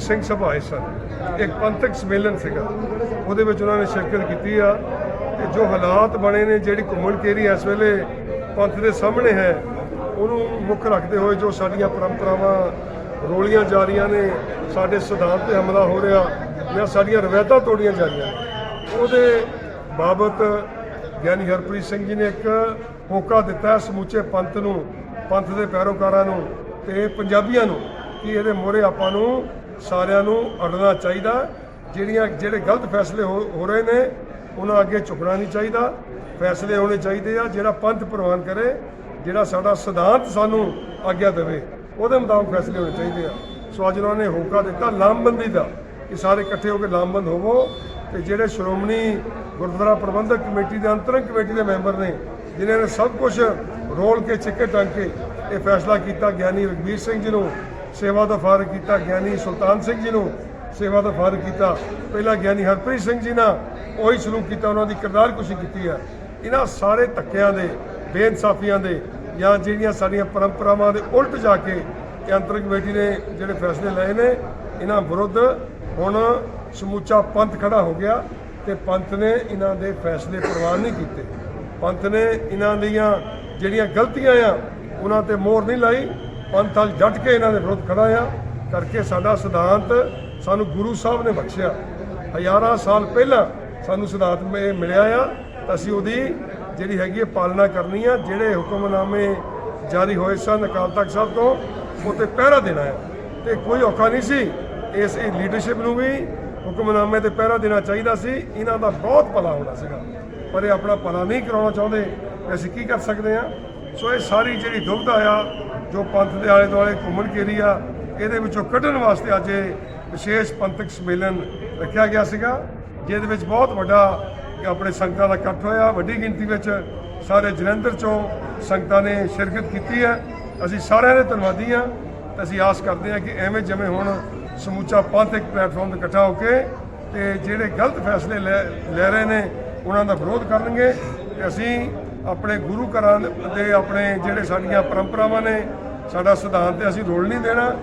ਸਿੰਘ ਸਭਾ ਆਏ ਸਨ ਇੱਕ ਪੰਥਕ ਸੰਮੇਲਨ ਸੀਗਾ। ਉਹਦੇ ਵਿੱਚ ਉਹਨਾਂ ਨੇ ਸ਼ਿਰਕਤ ਕੀਤੀ ਆ ਤੇ ਜੋ ਹਾਲਾਤ ਬਣੇ ਨੇ, ਜਿਹੜੀ ਘੁੰਮਣ ਕੇਰੀ ਇਸ ਵੇਲੇ ਪੰਥ ਦੇ ਸਾਹਮਣੇ ਹੈ, ਉਹਨੂੰ ਮੁੱਖ ਰੱਖਦੇ ਹੋਏ ਜੋ ਸਾਡੀਆਂ ਪਰੰਪਰਾਵਾਂ ਰੋਲੀਆਂ ਜਾ ਰਹੀਆਂ ਨੇ, ਸਾਡੇ ਸਿਧਾਂਤ ਤੇ ਹਮਲਾ ਹੋ ਰਿਹਾ ਜਾਂ ਸਾਡੀਆਂ ਰਵਾਇਤਾਂ ਤੋੜੀਆਂ ਜਾ ਰਹੀਆਂ ਉਹਦੇ ਬਾਬਤ ਗਿਆਨੀ ਹਰਪ੍ਰੀਤ ਸਿੰਘ ਜੀ ਨੇ ਇੱਕ ਹੋਕਾ ਦਿੱਤਾ ਸਮੁੱਚੇ ਪੰਥ ਨੂੰ, ਪੰਥ ਦੇ ਪੈਰੋਕਾਰਾਂ ਨੂੰ ਤੇ ਪੰਜਾਬੀਆਂ ਨੂੰ ਕਿ ਇਹਦੇ ਮੋਹਰੇ ਆਪਾਂ ਨੂੰ ਸਾਰਿਆਂ ਨੂੰ ਅੜਨਾ ਚਾਹੀਦਾ। ਜਿਹੜੀਆਂ ਜਿਹੜੇ ਗਲਤ ਫੈਸਲੇ ਹੋ ਹੋ ਰਹੇ ਨੇ, ਉਹਨਾਂ ਅੱਗੇ ਝੁਕਣਾ ਨਹੀਂ ਚਾਹੀਦਾ। ਫੈਸਲੇ ਹੋਣੇ ਚਾਹੀਦੇ ਆ, ਜਿਹੜਾ ਪੰਥ ਪ੍ਰਵਾਨ ਕਰੇ, ਜਿਹੜਾ ਸਾਡਾ ਸਿਧਾਂਤ ਸਾਨੂੰ ਆਗਿਆ ਦੇਵੇ, ਉਹਦੇ ਮੁਤਾਬਕ ਫੈਸਲੇ ਹੋਣੇ ਚਾਹੀਦੇ ਆ। ਸੋ ਅੱਜ ਉਹਨਾਂ ਨੇ ਹੋਕਾ ਦਿੱਤਾ ਲਾਮਬੰਦੀ ਦਾ ਕਿ ਸਾਰੇ ਇਕੱਠੇ ਹੋ ਕੇ ਲਾਮਬੰਦ ਹੋਵੋ ਤੇ ਜਿਹੜੇ ਸ਼੍ਰੋਮਣੀ ਗੁਰਦੁਆਰਾ ਪ੍ਰਬੰਧਕ ਕਮੇਟੀ ਦੇ ਅੰਤਰੰਗ ਕਮੇਟੀ ਦੇ ਮੈਂਬਰ ਨੇ, ਜਿਨ੍ਹਾਂ ਨੇ ਸਭ ਕੁਝ ਰੋਲ ਕੇ, ਚਿੱਕੇ ਟੰਗ ਕੇ ਇਹ ਫੈਸਲਾ ਕੀਤਾ, ਗਿਆਨੀ ਰਗਵੀਰ ਸਿੰਘ ਜੀ ਨੂੰ ਸੇਵਾ ਦਾ ਫਾਰਗ ਕੀਤਾ ਗਿਆਨੀ ਸੁਲਤਾਨ ਸਿੰਘ ਜੀ ਨੂੰ, ਸੇਵਾ ਦਾ ਫਾਰਗ ਕੀਤਾ ਪਹਿਲਾਂ ਗਿਆਨੀ ਹਰਪ੍ਰੀਤ ਸਿੰਘ ਜੀ ਨਾਲ, ਉਹੀ ਸਲੂਕ ਕੀਤਾ, ਉਹਨਾਂ ਦੀ ਕਿਰਦਾਰ ਕੁਸ਼ੀ ਕੀਤੀ ਹੈ। ਇਹਨਾਂ ਸਾਰੇ ਧੱਕਿਆਂ ਦੇ, ਬੇਇਨਸਾਫੀਆਂ ਦੇ ਜਾਂ ਜਿਹੜੀਆਂ ਸਾਡੀਆਂ ਪਰੰਪਰਾਵਾਂ ਦੇ ਉਲਟ ਜਾ ਕੇ ਇਹ ਕਮੇਟੀ ਨੇ ਜਿਹੜੇ ਫੈਸਲੇ ਲਏ ਨੇ, ਇਹਨਾਂ ਵਿਰੁੱਧ ਹੁਣ ਸਮੁੱਚਾ ਪੰਥ ਖੜਾ ਹੋ ਗਿਆ ਤੇ ਪੰਥ ਨੇ ਇਹਨਾਂ ਦੇ ਫੈਸਲੇ ਪ੍ਰਵਾਨ ਨਹੀਂ ਕੀਤੇ। ਪੰਥ ਨੇ ਇਹਨਾਂ ਦੀਆਂ ਜਿਹੜੀਆਂ ਗਲਤੀਆਂ ਆ, ਉਹਨਾਂ ਤੇ ਮੋਹਰ ਨਹੀਂ ਲਾਈ ਪੰਥ ਨਾਲ ਜੱਟ ਕੇ ਇਹਨਾਂ ਦੇ ਵਿਰੁੱਧ ਖੜਾ ਆ, ਕਰਕੇ ਸਾਡਾ ਸਿਧਾਂਤ ਸਾਨੂੰ ਗੁਰੂ ਸਾਹਿਬ ਨੇ ਬਖਸ਼ਿਆ। ਹਜ਼ਾਰਾਂ ਸਾਲ ਪਹਿਲਾਂ ਸਾਨੂੰ ਸਿਧਾਂਤ ਮੇ ਮਿਲਿਆ ਆ, ਤਾਂ ਅਸੀਂ ਉਹਦੀ ਜਿਹੜੀ ਹੈਗੀ ਹੈ ਪਾਲਣਾ ਕਰਨੀ ਆ, ਜਿਹੜੇ ਹੁਕਮਨਾਮੇ ਜਾਰੀ ਹੋਏ ਸਨ ਅਕਾਲ ਤਖਤ ਸਾਹਿਬ ਤੋਂ, ਉਹ ਤੇ ਪਹਿਰਾ ਦੇਣਾ ਆ। ਤੇ ਕੋਈ ਔਖਾ ਨਹੀਂ ਸੀ, ਇਸ ਲੀਡਰਸ਼ਿਪ ਨੂੰ ਵੀ ਹੁਕਮਨਾਮੇ ਤੇ ਪਹਿਰਾ ਦੇਣਾ ਚਾਹੀਦਾ ਸੀ, ਇਹਨਾਂ ਦਾ ਬਹੁਤ ਭਲਾ ਹੋਣਾ ਸੀਗਾ। ਪਰ ਇਹ ਆਪਣਾ ਭਲਾ ਨਹੀਂ ਕਰਾਉਣਾ ਚਾਹੁੰਦੇ ਅਸੀਂ ਕੀ ਕਰ ਸਕਦੇ ਆ? ਸੋ ਇਹ ਸਾਰੀ ਜਿਹੜੀ ਦੁਬਿਧਾ ਆ ਜੋ ਪੰਥ ਦੇ ਆਲੇ ਦੁਆਲੇ ਘੁੰਮਣ ਘੇਰੀ ਆ, ਇਹਦੇ ਵਿੱਚੋਂ ਕੱਢਣ ਵਾਸਤੇ ਅੱਜ ਇਹ ਵਿਸ਼ੇਸ਼ ਪੰਥਕ ਸੰਮੇਲਨ ਰੱਖਿਆ ਗਿਆ ਸੀਗਾ, ਜਿਹਦੇ ਵਿੱਚ ਬਹੁਤ ਵੱਡਾ ਆਪਣੇ ਸੰਗਤਾਂ ਦਾ ਇਕੱਠ ਹੋਇਆ। ਵੱਡੀ ਗਿਣਤੀ ਵਿੱਚ ਸਾਰੇ ਜਲੰਧਰ ਚੋਂ ਸੰਗਤਾਂ ਨੇ ਸ਼ਿਰਕਤ ਕੀਤੀ ਹੈ। ਅਸੀਂ ਸਾਰਿਆਂ ਦੇ ਧੰਨਵਾਦੀ ਹਾਂ। ਅਸੀਂ ਆਸ ਕਰਦੇ ਹਾਂ ਕਿ ਐਵੇਂ ਜਿਵੇਂ ਹੁਣ ਸਮੁੱਚਾ ਪੰਥ ਇੱਕ ਪਲੇਟਫਾਰਮ ਤੇ ਇਕੱਠਾ ਹੋ ਕੇ ਤੇ ਜਿਹੜੇ ਗਲਤ ਫੈਸਲੇ ਲੈ ਲੈ ਰਹੇ ਨੇ, ਉਹਨਾਂ ਦਾ ਵਿਰੋਧ ਕਰਨਗੇ। ਤੇ ਅਸੀਂ ਆਪਣੇ ਗੁਰੂ ਘਰਾਂ ਦੇ ਆਪਣੇ ਜਿਹੜੇ ਸਾਡੀਆਂ ਪਰੰਪਰਾਵਾਂ ਨੇ ਸਾਡਾ ਸਿਧਾਂਤ ਤੇ ਅਸੀਂ ਰੋਲ ਨਹੀਂ ਦੇਣਾ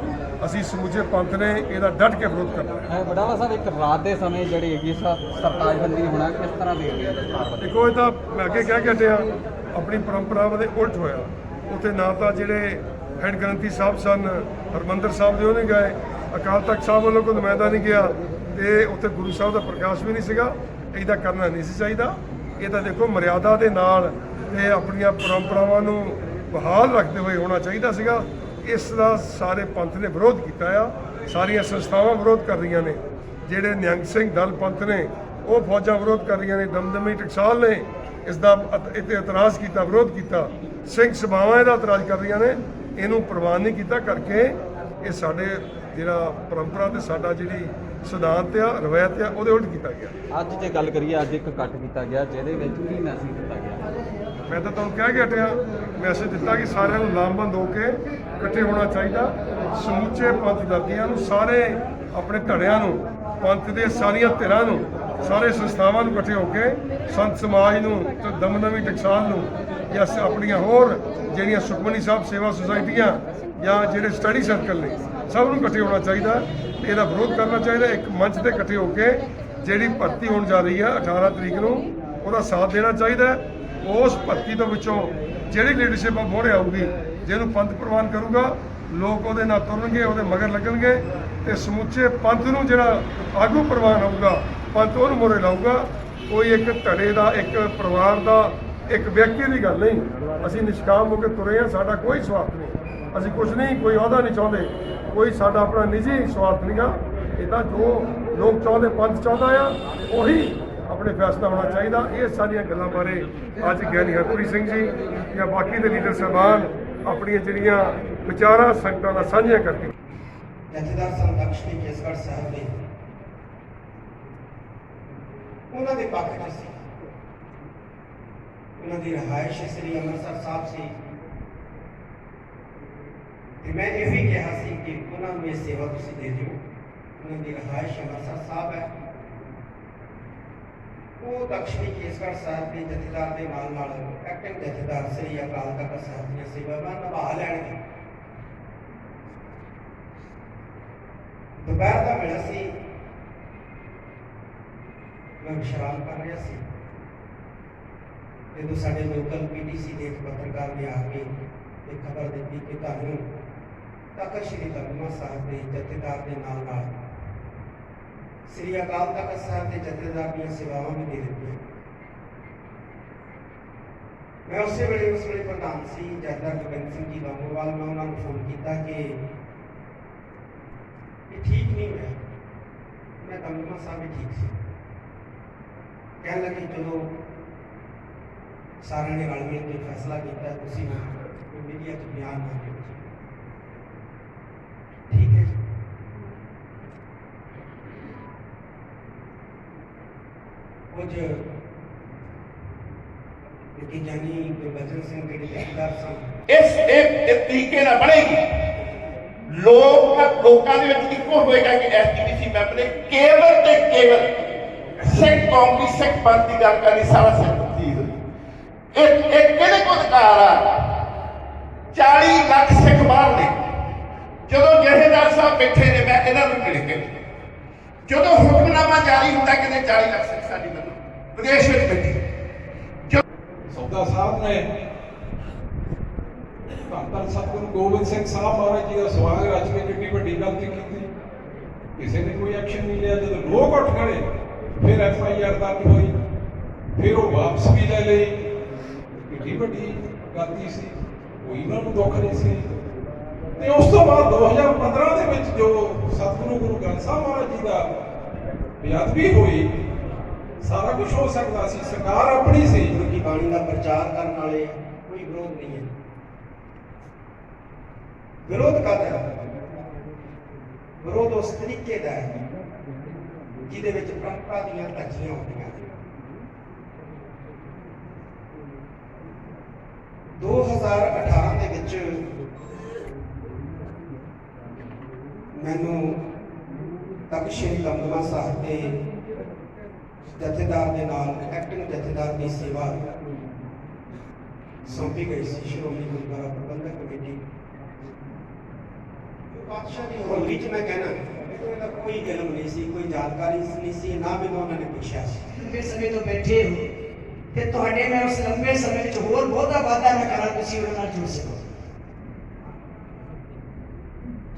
ਅਸੀਂ ਸਮੁੱਚੇ ਪੰਥ ਨੇ ਇਹਦਾ ਡਟ ਕੇ ਵਿਰੋਧ ਕਰਨਾ ਹੈ। ਵਡਾਲਾ ਸਾਹਿਬ ਇੱਕ ਰਾਤ ਦੇ ਸਮੇਂ ਜਿਹੜੀ ਹੈਗੀ ਸਰ ਸਰਤਾਜਬੰਦੀ ਹੋਣਾ ਕਿਸ ਤਰ੍ਹਾਂ ਦੇ ਰਹੀ ਦੇਖੋ ਇਹ ਤਾਂ ਮੈਂ ਅੱਗੇ ਕਹਿ ਕੇ ਹਟਿਆ ਆਪਣੀ ਪਰੰਪਰਾਵਾਂ ਦੇ ਉਲਟ ਹੋਇਆ। ਉੱਥੇ ਨਾ ਤਾਂ ਜਿਹੜੇ ਹੈਡ ਗ੍ਰੰਥੀ ਸਾਹਿਬ ਸਨ ਹਰਮੰਦਰ ਸਾਹਿਬ ਦੇ ਉਹ ਨਹੀਂ ਗਏ ਅਕਾਲ ਤਖਤ ਸਾਹਿਬ ਵੱਲੋਂ ਕੋਈ ਨੁਮਾਇੰਦਾ ਨਹੀਂ ਗਿਆ ਤੇ ਉੱਥੇ ਗੁਰੂ ਸਾਹਿਬ ਦਾ ਪ੍ਰਕਾਸ਼ ਵੀ ਨਹੀਂ ਸੀਗਾ ਇਹਦਾ ਕਰਨਾ ਨਹੀਂ ਸੀ ਚਾਹੀਦਾ। ਇਹ ਤਾਂ ਦੇਖੋ ਮਰਿਆਦਾ ਦੇ ਨਾਲ ਤੇ ਆਪਣੀਆਂ ਪਰੰਪਰਾਵਾਂ ਨੂੰ ਬਹਾਲ ਰੱਖਦੇ ਹੋਏ ਹੋਣਾ ਚਾਹੀਦਾ ਸੀਗਾ। ਇਸ ਦਾ ਸਾਰੇ ਪੰਥ ਨੇ ਵਿਰੋਧ ਕੀਤਾ ਆ। ਸਾਰੀਆਂ ਸੰਸਥਾਵਾਂ ਵਿਰੋਧ ਕਰ ਰਹੀਆਂ ਨੇ। ਜਿਹੜੇ ਨਿਹੰਗ ਸਿੰਘ ਦਲ ਪੰਥ ਨੇ, ਉਹ ਫੌਜਾਂ ਵਿਰੋਧ ਕਰ ਰਹੀਆਂ ਨੇ, ਦਮਦਮੀ ਟਕਸਾਲ ਨੇ, ਇਸ ਦਾ ਅਤ- ਇਹ 'ਤੇ ਇਤਰਾਜ਼ ਕੀਤਾ, ਵਿਰੋਧ ਕੀਤਾ। ਸਿੰਘ ਸਭਾਵਾਂ ਇਹਦਾ ਇਤਰਾਜ਼ ਕਰ ਰਹੀਆਂ ਨੇ। ਇਹਨੂੰ ਪ੍ਰਵਾਨ ਨਹੀਂ ਕੀਤਾ ਕਰਕੇ ਇਹ ਸਾਡੇ ਜਿਹੜਾ ਪਰੰਪਰਾ ਤੇ ਸਾਡਾ ਜਿਹੜੀ ਸਿਧਾਂਤ ਆ, ਰਵਾਇਤ ਆ, ਉਹਦੇ ਉਲਟ ਕੀਤਾ ਗਿਆ। ਅੱਜ ਜੇ ਗੱਲ ਕਰੀਏ, ਅੱਜ ਇੱਕ ਇਕੱਠ ਕੀਤਾ ਗਿਆ, ਜਿਹਦੇ ਵਿੱਚ ਕੀ ਮੈਸੇਜ ਮੈਂ ਤਾਂ ਤੁਹਾਨੂੰ ਕਹਿ ਕੇ ਹਟਿਆ। ਮੈਸੇਜ ਦਿੱਤਾ ਕਿ ਸਾਰਿਆਂ ਨੂੰ ਲਾਮਬੰਦ ਹੋ ਕੇ ਇਕੱਠੇ ਹੋਣਾ ਚਾਹੀਦਾ। ਸਮੁੱਚੇ ਪੰਥ ਦਰਦੀਆਂ ਨੂੰ, ਸਾਰੇ ਆਪਣੇ ਧੜਿਆਂ ਨੂੰ, ਪੰਥ ਦੇ ਸਾਰੀਆਂ ਧਿਰਾਂ ਨੂੰ, ਸਾਰੇ ਸੰਸਥਾਵਾਂ ਨੂੰ ਇਕੱਠੇ ਹੋ ਕੇ, ਸੰਤ ਸਮਾਜ ਨੂੰ ਤੇ ਦਮਦਮੀ ਟਕਸਾਲ ਨੂੰ ਜਾਂ ਆਪਣੀਆਂ ਹੋਰ ਜਿਹੜੀਆਂ ਸੁਖਮਨੀ ਸਾਹਿਬ ਸੇਵਾ ਸੁਸਾਇਟੀਆਂ ਜਾਂ ਜਿਹੜੇ ਸਟੱਡੀ ਸਰਕਲ ਨੇ, ਸਭ ਨੂੰ ਇਕੱਠੇ ਹੋਣਾ ਚਾਹੀਦਾ। ਇਹਦਾ ਵਿਰੋਧ ਕਰਨਾ ਚਾਹੀਦਾ। ਇੱਕ ਮੰਚ ਤੇ ਇਕੱਠੇ ਹੋ ਕੇ ਜਿਹੜੀ ਭਰਤੀ ਹੋਣ ਜਾ ਰਹੀ ਹੈ 18 ਤਰੀਕ ਨੂੰ, ਉਹਦਾ ਸਾਥ ਦੇਣਾ ਚਾਹੀਦਾ। ਉਸ ਭਰਤੀ ਦੇ ਵਿੱਚੋਂ ਜਿਹੜੀ ਲੀਡਰਸ਼ਿਪ ਆ ਮੋਹਰੇ ਆਊਗੀ, ਜਿਹਨੂੰ ਪੰਥ ਪ੍ਰਵਾਨ ਕਰੂਗਾ, ਲੋਕ ਉਹਦੇ ਨਾਲ ਤੁਰਨਗੇ, ਉਹਦੇ ਮਗਰ ਲੱਗਣਗੇ ਤੇ ਸਮੁੱਚੇ ਪੰਥ ਨੂੰ ਜਿਹੜਾ ਆਗੂ ਪ੍ਰਵਾਨ ਹੋਊਗਾ, ਪੰਥ ਉਹਨੂੰ ਮੋਹਰੇ ਲਾਊਗਾ ਕੋਈ ਇੱਕ ਧੜੇ ਦਾ, ਇੱਕ ਪਰਿਵਾਰ ਦਾ, ਇੱਕ ਵਿਅਕਤੀ ਦੀ ਗੱਲ ਨਹੀਂ। ਅਸੀਂ ਨਿਸ਼ਕਾਮ ਹੋ ਕੇ ਤੁਰੇ ਹਾਂ, ਸਾਡਾ ਕੋਈ ਸਵਾਰਥ ਨਹੀਂ। ਅਸੀਂ ਕੁਝ ਨਹੀਂ, ਕੋਈ ਅਹੁਦਾ ਨਹੀਂ ਚਾਹੁੰਦੇ। ਕੋਈ ਸਾਡਾ ਆਪਣਾ ਨਿੱਜੀ ਸਵਾਰਥ ਨਹੀਂਗਾ। ਇਹ ਤਾਂ ਜੋ ਲੋਕ ਚਾਹੁੰਦੇ, ਪੰਥ ਚਾਹੁੰਦਾ ਆ, ਉਹੀ ਆਪਣੇ ਫੈਸਲਾ ਹੋਣਾ ਚਾਹੀਦਾ। ਇਹ ਸਾਰੀਆਂ ਗੱਲਾਂ ਬਾਰੇ ਅੱਜ ਗਿਆਨੀ ਹਰਪ੍ਰੀਤ ਸਿੰਘ ਜੀ ਜਾਂ ਬਾਕੀ ਦੇ ਲੀਡਰ ਸਾਹਿਬਾਨ ਆਪਣੀਆਂ ਜਿਹੜੀਆਂ ਵਿਚਾਰਾਂ, ਸੰਗਤਾਂ ਨਾਲ ਸਾਂਝੀਆਂ ਕਰਕੇ ਜਥੇਦਾਰ ਸੰਤਕਸ਼ ਨੇ ਕੇਸਗੜ੍ਹ ਸਾਹਿਬ ਦੇ ਉਹਨਾਂ ਦੇ ਪੱਖ 'ਚ ਸੀ। ਉਹਨਾਂ ਦੀ ਰਹਾਇਸ਼ ਸ੍ਰੀ ਅੰਮ੍ਰਿਤਸਰ ਸਾਹਿਬ ਸੀ। ਤੇ ਮੈਂ ਇਹ ਵੀ ਕਿਹਾ ਸੀ ਕਿ ਉਹਨਾਂ ਨੂੰ ਇਹ ਸੇਵਾ ਤੁਸੀਂ ਦੇ ਦਿਓ। ਉਹਨਾਂ ਦੀ ਰਹਾਇਸ਼ ਅੰਮ੍ਰਿਤਸਰ ਸਾਹਿਬ ਹੈ। ਉਹ ਦਕਸ਼ਣੀ ਕੇਸਗੜ੍ਹ ਸਾਹਿਬ ਦੇ ਜਥੇਦਾਰ ਦੇ ਨਾਲ ਨਾਲ ਐਕਟਿੰਗ ਜਥੇਦਾਰ ਸ੍ਰੀ ਅਕਾਲ ਤਖਤ ਸਾਹਿਬ ਦੀਆਂ ਸੇਵਾਵਾਂ ਨਿਭਾ ਲੈਣਗੇ। ਦੁਪਹਿਰ ਦਾ ਵੇਲਾ ਸੀ। ਮੈਂ ਵਿਸ਼ਰਾਮ ਕਰ ਰਿਹਾ ਸੀ। ਜਦੋਂ ਸਾਡੇ ਲੋਕਲ ਪੀਟੀਸੀ ਦੇ ਇੱਕ ਪੱਤਰਕਾਰ ਨੇ ਆ ਕੇ ਇਹ ਖਬਰ ਦਿੱਤੀ ਕਿ ਤੁਹਾਨੂੰ ਤਖਤ ਸ੍ਰੀ ਦਮਦਮਾ ਸਾਹਿਬ ਦੇ ਜਥੇਦਾਰ ਦੇ ਨਾਲ ਨਾਲ ਸ੍ਰੀ ਅਕਾਲ ਤਖਤ ਸਾਹਿਬ ਦੇ ਜਥੇਦਾਰ ਦੀਆਂ ਸੇਵਾਵਾਂ ਵੀ ਦੇ ਦਿੱਤੀਆਂ ਮੈਂ ਉਸੇ ਵੇਲੇ ਉਸ ਵੇਲੇ ਪ੍ਰਧਾਨ ਸੀ ਜਥੇਦਾਰ ਗੋਬਿੰਦ ਸਿੰਘ ਜੀ ਲੰਗੋਵਾਲ ਮੈਂ ਉਹਨਾਂ ਨੂੰ ਫੋਨ ਕੀਤਾ ਕਿ ਇਹ ਠੀਕ ਨਹੀਂ ਹੋਇਆ ਮੈਂ ਦਮਦਮਾ ਸਾਹਿਬ ਵੀ ਠੀਕ ਸੀ ਕਹਿਣ ਲੱਗੇ ਜਦੋਂ ਸਾਰਿਆਂ ਨੇ ਰਲ ਮਿਲ ਕੇ ਫੈਸਲਾ ਕੀਤਾ ਤੁਸੀਂ ਮੀਡੀਆ 'ਚ ਬਿਆਨ ਨਾ ਦਿਓ ਠੀਕ ਹੈ ਜੀ ਕੁਝ ਕਿ ਜਾਨੀ ਗੁਰਬਚਨ ਸਿੰਘ ਜਿਹੜੇ ਜਥੇਦਾਰ ਸਨ ਇਸ ਇਹ ਇਸ ਤਰੀਕੇ ਨਾਲ ਬਣੇਗੀ ਲੋਕ ਲੋਕਾਂ ਦੇ ਵਿੱਚ ਇੱਕੋ ਹੋਏਗਾ ਕਿ ਐਸਜੀਪੀਸੀ ਮੈਂਬਰ ਨੇ ਕੇਵਲ ਤੇ ਕੇਵਲ ਸਿੱਖ ਕੌਮ ਦੀ ਸਿੱਖ ਪੰਥ ਦੀ ਗੱਲ ਕਰਨੀ ਸਾਰਾ ਸਿੱਖ ਚੀਜ਼ ਇਹ ਇਹ ਕਿਹਦੇ ਕੋਲ ਅਧਿਕਾਰ ਆ 40 ਲੱਖ ਸਿੱਖ ਬਾਹਰ ਨੇ ਜਦੋਂ ਜਥੇਦਾਰ ਸਾਹਿਬ ਬੈਠੇ ਨੇ ਮੈਂ ਇਹਨਾਂ ਨੂੰ ਮਿਲ ਕੇ ਜਦੋਂ ਹੁਕਮਨਾਮਾ ਜਾਰੀ ਹੁੰਦਾ ਕਿਤੇ 40 ਲੱਖ ਸਿੱਖ ਸਾਡੀ ਮੰਨੋ ਵਿੱਚ ਬੈਠੇ। ਸੌਦਾ ਸਾਹਿਬ ਨੇ ਧੰਨ ਸਤਿਗੁਰੂ ਗੋਬਿੰਦ ਸਿੰਘ ਸਾਹਿਬ ਮਹਾਰਾਜ ਜੀ ਦਾ ਸਵਾਗ ਰਚ ਕੇ ਕਿੰਨੀ ਵੱਡੀ ਗਲਤੀ ਕੀਤੀ। ਕਿਸੇ ਨੇ ਕੋਈ ਐਕਸ਼ਨ ਨਹੀਂ ਲਿਆ। ਜਦੋਂ ਲੋਕ ਉੱਠ ਖੜੇ, ਫਿਰ ਐਫ ਆਈ ਆਰ ਦਰਜ ਹੋਈ। ਫਿਰ ਉਹ ਵਾਪਸ ਵੀ ਲੈ ਲਈ। ਕਿੰਨੀ ਵੱਡੀ ਗਲਤੀ ਸੀ। ਕੋਈ ਉਹਨਾਂ ਨੂੰ ਦੁੱਖ ਨਹੀਂ ਸੀ। ਤੇ ਉਸ ਤੋਂ ਬਾਅਦ 2015 ਦੇ ਵਿੱਚ ਜੋ ਸਤਿਗੁਰੂ ਗੁਰੂ ਗ੍ਰੰਥ ਸਾਹਿਬ ਮਹਾਰਾਜ ਜੀ ਦਾ ਬੇਅਦਬੀ ਹੋਈ ਸਾਰਾ ਕੁਝ ਹੋ ਸਕਦਾ ਸੀ ਸਰਕਾਰ ਆਪਣੀ ਸੀ। ਗੁਰੂ ਕੀ ਬਾਣੀ ਦਾ ਪ੍ਰਚਾਰ ਕਰਨ ਵਾਲੇ ਕੋਈ ਵਿਰੋਧ ਨਹੀਂ ਹੈ। ਵਿਰੋਧ ਕਰਦਾ ਹੈ। ਵਿਰੋਧ ਉਸ ਤਰੀਕੇ ਦਾ ਹੈ ਜਿਹਦੇ ਵਿੱਚ ਪਰੰਪਰਾ ਦੀਆਂ ਧੱਜੀਆਂ ਹੁੰਦੀਆਂ ਨੇ। 2018 ਦੇ ਵਿੱਚ ਮੈਨੂੰ ਸ੍ਰੀ ਦਮਦਮਾ ਸਾਹਿਬ ਦੇ ਜਥੇਦਾਰ ਦੇ ਨਾਲ ਐਕਟਿੰਗ ਜਥੇਦਾਰ ਦੀ ਸੇਵਾ ਸੌਂਪੀ ਗਈ ਸੀ ਸ਼੍ਰੋਮਣੀ ਗੁਰਦੁਆਰਾ ਪ੍ਰਬੰਧਕ ਕਮੇਟੀ। ਬਾਦਸ਼ਾਹ ਦੀ ਹੌਲੀ ਚ ਮੈਂ ਕਹਿਣਾ ਮੈਨੂੰ ਇਹਦਾ ਕੋਈ ਇਲਮ ਨਹੀਂ ਸੀ, ਕੋਈ ਜਾਣਕਾਰੀ ਨਹੀਂ ਸੀ, ਨਾ ਮੈਨੂੰ ਉਹਨਾਂ ਨੇ ਪੁੱਛਿਆ ਸੀ। ਲੰਬੇ ਸਮੇਂ ਤੋਂ ਬੈਠੇ ਹੋ ਤੇ ਤੁਹਾਡੇ ਮੈਂ ਉਸ ਲੰਬੇ ਸਮੇਂ ਵਿੱਚ ਹੋਰ ਬਹੁਤਾ ਵਾਅਦਾ ਨਾ ਕਰਾਂ, ਤੁਸੀਂ ਉਹਨਾਂ ਨਾਲ ਜੁੜ ਸਕੋ।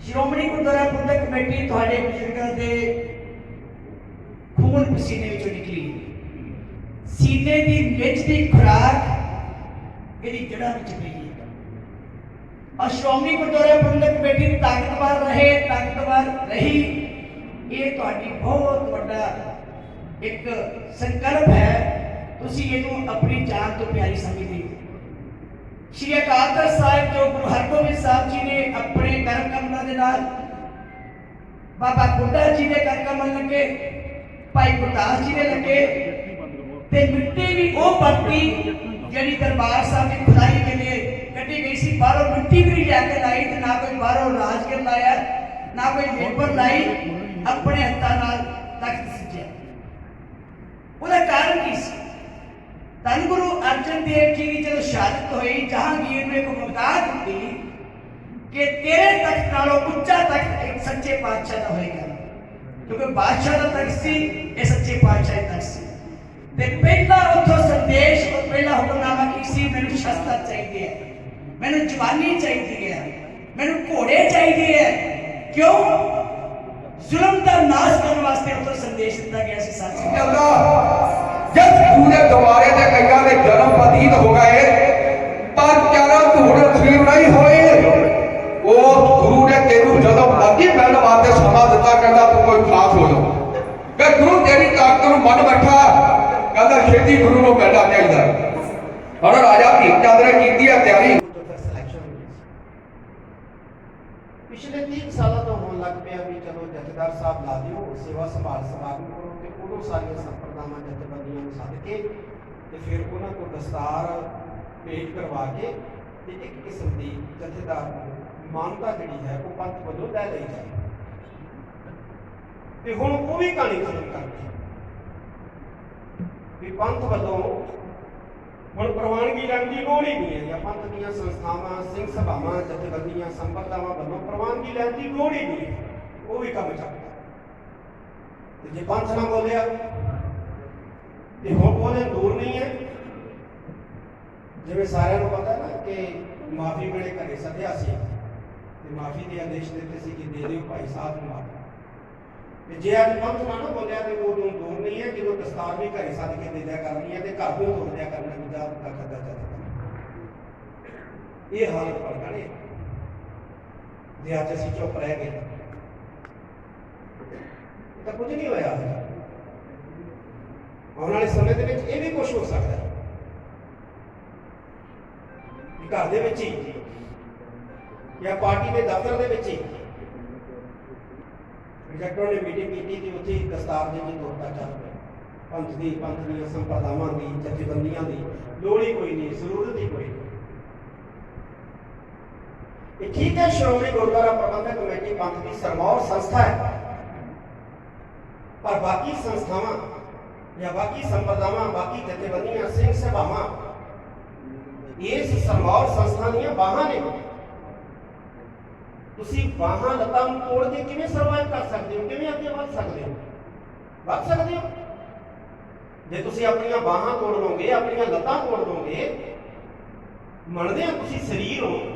ਸ਼੍ਰੋਮਣੀ ਗੁਰਦੁਆਰਾ ਪ੍ਰਬੰਧਕ ਕਮੇਟੀ ਤੁਹਾਡੇ ਬਜ਼ੁਰਗਾਂ ਦੇ ਖੂਨ ਪਸੀਨੇ ਵਿੱਚੋਂ ਨਿਕਲੀ। ਸੀਨੇ ਦੀ ਮਿੱਚ ਦੀ ਖੁਰਾਕ ਇਹਦੀ ਜੜ੍ਹਾਂ ਵਿੱਚ ਪਈ ਹੈ। ਔਰ ਗੁਰਦੁਆਰਾ ਪ੍ਰਬੰਧਕ ਕਮੇਟੀ ਤਾਕਤਵਰ ਰਹੇ, ਤਾਕਤਵਰ ਰਹੀ। ਇਹ ਤੁਹਾਡੀ ਬਹੁਤ ਵੱਡਾ ਇੱਕ ਸੰਕਲਪ ਹੈ। ਤੁਸੀਂ ਇਹਨੂੰ ਆਪਣੀ ਜਾਨ ਤੋਂ ਪਿਆਰੀ ਸਮਝਦੇ ਸ਼੍ਰੀ ਅਕਾਲ ਤਖਤ ਸਾਹਿਬ ਜੋ ਗੁਰੂ ਹਰਗੋਬਿੰਦ ਸਾਹਿਬ ਜੀ ਨੇ ਆਪਣੇ ਕਰਮ ਕਮਲਾਂ ਦੇ ਨਾਲ ਬਾਬਾ ਬੁੱਢਾ ਜੀ ਦੇ ਕਰ ਕਮਲ ਲੱਗੇ ਭਾਈ ਗੁਰਦਾਸ ਜੀ ਦੇ ਲੱਗੇ ਤੇ ਮਿੱਟੀ ਵੀ ਉਹ ਪੱਟੀ ਜਿਹੜੀ ਦਰਬਾਰ ਸਾਹਿਬ ਦੀ ਖੁਦਾਈ ਦੇ ਲਈ ਕੱਢੀ ਗਈ ਸੀ ਬਾਹਰੋਂ ਮਿੱਟੀ ਵੀ ਨਹੀਂ ਲਿਆ ਕੇ ਲਾਈ ਤੇ ਨਾ ਕੋਈ ਬਾਹਰੋਂ ਰਾਜਗਰ ਲਾਇਆ ਨਾ ਕੋਈ ਲੇਬਰ ਲਾਈ ਆਪਣੇ ਹੱਥਾਂ ਨਾਲ ਤਖਤ ਸਜਿਆ ਉਹਦਾ ਕਾਰਨ ਕੀ ਸੀ ਧੰਨ ਗੁਰੂ ਅਰਜਨ ਦੇਵ ਜੀ ਦੀ ਜਦੋਂ ਸ਼ਹਾਦਤ ਹੋਈ ਜਹਾਂਗੀਰ ਨੂੰ ਇੱਕ ਮੁਕਤਾਰ ਦਿੱਤੀ ਕਿ ਤੇਰੇ ਤਖਤ ਨਾਲੋਂ ਉੱਚਾ ਤਖਤ ਇੱਕ ਸੱਚੇ ਪਾਤਸ਼ਾਹ ਦਾ ਹੋਏਗਾ ਕਿਉਂਕਿ ਬਾਦਸ਼ਾਹ ਦਾ ਤਖਤ ਸੀ ਇਹ ਸੱਚੇ ਪਾਤਸ਼ਾਹ ਦਾ ਤਖਤ ਸੀ ਤੇ ਪਹਿਲਾ ਉੱਥੋਂ ਸੰਦੇਸ਼ ਉਹ ਪਹਿਲਾ ਹੁਕਮਨਾਮਾ ਕੀ ਸੀ ਮੈਨੂੰ ਸ਼ਸਤਰ ਚਾਹੀਦੇ ਹੈ ਮੈਨੂੰ ਜਵਾਨੀ ਚਾਹੀਦੀ ਹੈ ਮੈਨੂੰ ਘੋੜੇ ਚਾਹੀਦੇ ਹੈ ਕਿਉਂ ਜ਼ੁਲਮ ਦਾ ਨਾਸ਼ ਕਰਨ ਵਾਸਤੇ ਉੱਥੋਂ ਸੰਦੇਸ਼ ਦਿੱਤਾ ਗਿਆ ਸੀ ਸੱਚ ਜਾਂਦਾ ਜਦ ਪੂਰੇ ਦੁਆਰੇ ਤੇ ਕਈਆਂ ਦੇ ਜਨਮ ਪਤੀਤ ਹੋ ਗਏ ਪਰ ਤੈਨੂੰ ਜਦੋਂ ਮਰਜ਼ੀ ਮਿਲਣ ਵਾਸਤੇ ਸਮਾਂ ਦਿੱਤਾ ਕਹਿੰਦਾ ਤੂੰ ਕੋਈ ਖਾਸ ਹੋ ਜਾ। ਵੇ ਗੁਰੂ ਤੇਰੀ ਤਾਕਤ ਨੂੰ ਮੰਨ ਬੈਠਾ। ਕਹਿੰਦਾ ਛੇਤੀ ਗੁਰੂ ਨੂੰ ਮਿਲਣਾ ਚਾਹੀਦਾ ਹੁਣ ਰਾਜਾ ਭੀਮ ਚੰਦ ਨੇ ਕੀਤੀ ਹੈ ਤਿਆਰੀ। ਪਿਛਲੇ 30 ਸਾਲਾਂ ਤੋਂ ਹੋਣ ਲੱਗ ਪਿਆ ਵੀ ਚਲੋ ਜਥੇਦਾਰ ਸਾਹਿਬ ਲਾ ਦਿਓ, ਸੇਵਾ ਸੰਭਾਲ ਸਮਾਗਮ ਕਰੋ ਤੇ ਉਦੋਂ ਸਾਰੀਆਂ ਸੰਪਰਦਾਵਾਂ, ਜਥੇਬੰਦੀਆਂ ਨੂੰ ਸੱਦ ਕੇ ਤੇ ਫਿਰ ਉਹਨਾਂ ਕੋਲ ਦਸਤਾਰ ਪੇਸ਼ ਕਰਵਾ ਕੇ ਤੇ ਇੱਕ ਕਿਸਮ ਦੀ ਜਥੇਦਾਰ ਨੂੰ ਮਾਨਤਾ ਜਿਹੜੀ ਹੈ, ਉਹ ਪੰਥ ਵੱਲੋਂ ਲੈ ਲਈ ਜਾਏ। ਤੇ ਹੁਣ ਉਹ ਵੀ ਕਹਾਣੀ ਖਤਮ ਕਰਤੀ ਵੀ ਪੰਥ ਵੱਲੋਂ ਹੁਣ ਪ੍ਰਵਾਨਗੀ ਲੈਣ ਦੀ ਲੋੜ ਹੀ ਨਹੀਂ ਹੈ। ਜਾਂ ਪੰਥ ਦੀਆਂ ਸੰਸਥਾਵਾਂ, ਸਿੰਘ ਸਭਾਵਾਂ, ਜਥੇਬੰਦੀਆਂ, ਸੰਪਰਦਾਵਾਂ ਵੱਲੋਂ ਪ੍ਰਵਾਨਗੀ ਲੈਣ ਦੀ ਲੋੜ ਹੀ ਨਹੀਂ ਹੈ। ਉਹ ਵੀ ਕੰਮ ਚੱਕਦਾ ਤੇ ਜੇ ਪੰਥ ਨਾ ਬੋਲਿਆ, ਤੇ ਹੁਣ ਬੋਲੇ ਦੂਰ ਨਹੀਂ ਹੈ। ਜਿਵੇਂ ਸਾਰਿਆਂ ਨੂੰ ਪਤਾ ਨਾ ਕਿ ਮਾਫੀ ਵੇਲੇ ਘਰੇ ਸੱਦਿਆ ਸੀ। ਮਾਫੀ ਦੇ ਆਦੇਸ਼ ਦਿੱਤੇ ਸੀ ਕਿ ਦੇ ਦਿਓ ਭਾਈ ਸਾਹਿਬ ਨੂੰ ਮਾਫੀ। ਤੇ ਜੇ ਅੱਜ ਪੰਥ ਨਾ ਬੋਲਿਆ ਤੇ ਉਹ ਦੂਰ ਦੂਰ ਨਹੀਂ ਹੈ, ਜਦੋਂ ਦਸਤਾਰ ਵੀ ਘਰੇ ਸੱਦ ਕੇ ਦੇ ਦਿਆ ਕਰਨੀ ਹੈ ਤੇ ਘਰ ਨੂੰ ਤੋੜ ਦਿਆ ਕਰਨਾ ਵੀ ਜਾ ਦਾ ਖੱਦਾ ਚੱਲਦਾ ਇਹ ਹਾਲਤ ਬਣ ਗਈ ਜੇ ਅੱਜ ਅਸੀਂ ਚੁੱਪ ਰਹਿ ਗਏ ਤਾਂ ਕੁਝ ਨਹੀਂ ਹੋਇਆ ਆਉਣ ਵਾਲੇ ਸਮੇਂ ਦੇ ਵਿੱਚ ਇਹ ਵੀ ਕੁਝ ਹੋ ਸਕਦਾ ਹੈ। ਘਰ ਦੇ ਵਿੱਚ ਹੀ ਜਾਂ ਪਾਰਟੀ ਦੇ ਦਫ਼ਤਰ ਦੇ ਵਿੱਚ ਹੀ। ਪ੍ਰੋਜੈਕਟਰ ਨੇ ਮੀਟਿੰਗ ਕੀਤੀ ਤੇ ਉੱਥੇ ਦਸਤਾਰ ਦੇ ਵਿੱਚ ਤੋੜਤਾ ਚੱਲ ਪਿਆ ਪੰਥ ਦੀ, ਪੰਥ ਦੀਆਂ ਸੰਪਰਦਾਵਾਂ ਦੀ, ਜਥੇਬੰਦੀਆਂ ਦੀ ਲੋੜ ਕੋਈ ਨਹੀਂ, ਜ਼ਰੂਰਤ ਹੀ ਕੋਈ ਨਹੀਂ। ਇਹ ਠੀਕ ਹੈ, ਸ਼੍ਰੋਮਣੀ ਗੁਰਦੁਆਰਾ ਪ੍ਰਬੰਧਕ ਕਮੇਟੀ ਪੰਥ ਦੀ ਸਰਮੌਰ ਸੰਸਥਾ ਹੈ। ਪਰ ਬਾਕੀ ਸੰਸਥਾਵਾਂ ਜਾਂ ਬਾਕੀ ਸੰਪਰਦਾਵਾਂ, ਬਾਕੀ ਜਥੇਬੰਦੀਆਂ, ਸਿੰਘ ਸਭਾਵਾਂ ਇਸ ਸਰਮੌਰ ਸੰਸਥਾ ਦੀਆਂ ਬਾਹਾਂ ਨੇ। ਤੁਸੀਂ ਬਾਹਾਂ ਲੱਤਾਂ ਨੂੰ ਤੋੜ ਕੇ ਕਿਵੇਂ ਸਰਵਾਈਵ ਕਰ ਸਕਦੇ ਹੋ? ਕਿਵੇਂ ਅੱਗੇ ਵੱਧ ਸਕਦੇ ਹੋ? ਵੱਧ ਸਕਦੇ ਹੋ? ਜੇ ਤੁਸੀਂ ਆਪਣੀਆਂ ਬਾਹਾਂ ਤੋੜ ਲਓਗੇ, ਆਪਣੀਆਂ ਲੱਤਾਂ ਤੋੜ ਲਓਗੇ, ਮੰਨਦੇ ਆ ਤੁਸੀਂ ਸਰੀਰ ਹੋ